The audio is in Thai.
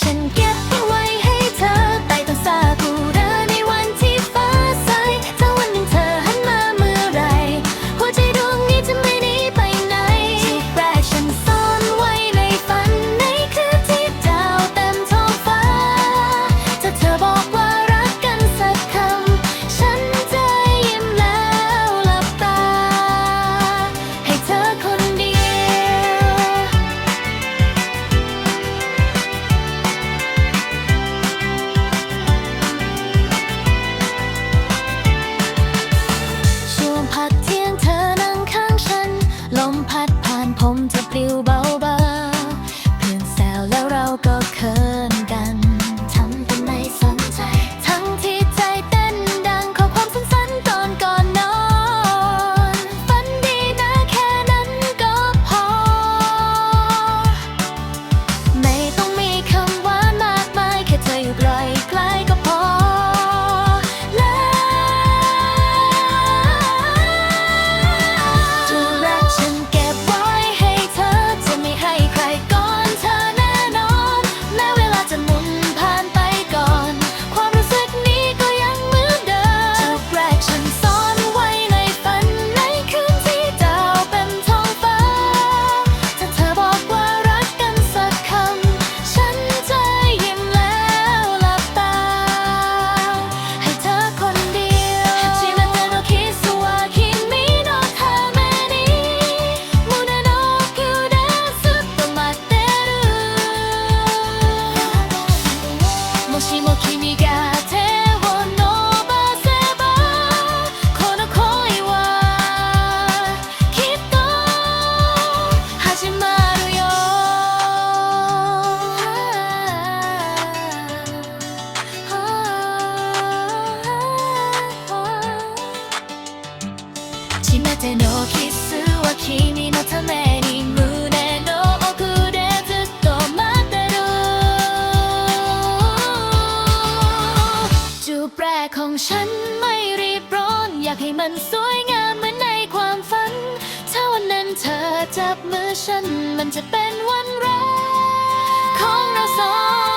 attention. ลมพัดผ่านผมจะปลิวเบา จูบแรกของฉันไม่รีบร้อน อยากให้มันสวยงามเหมือนในความฝัน ถ้าวันนั้นเธอจับมือฉัน มันจะเป็นวันแรกของเราสอง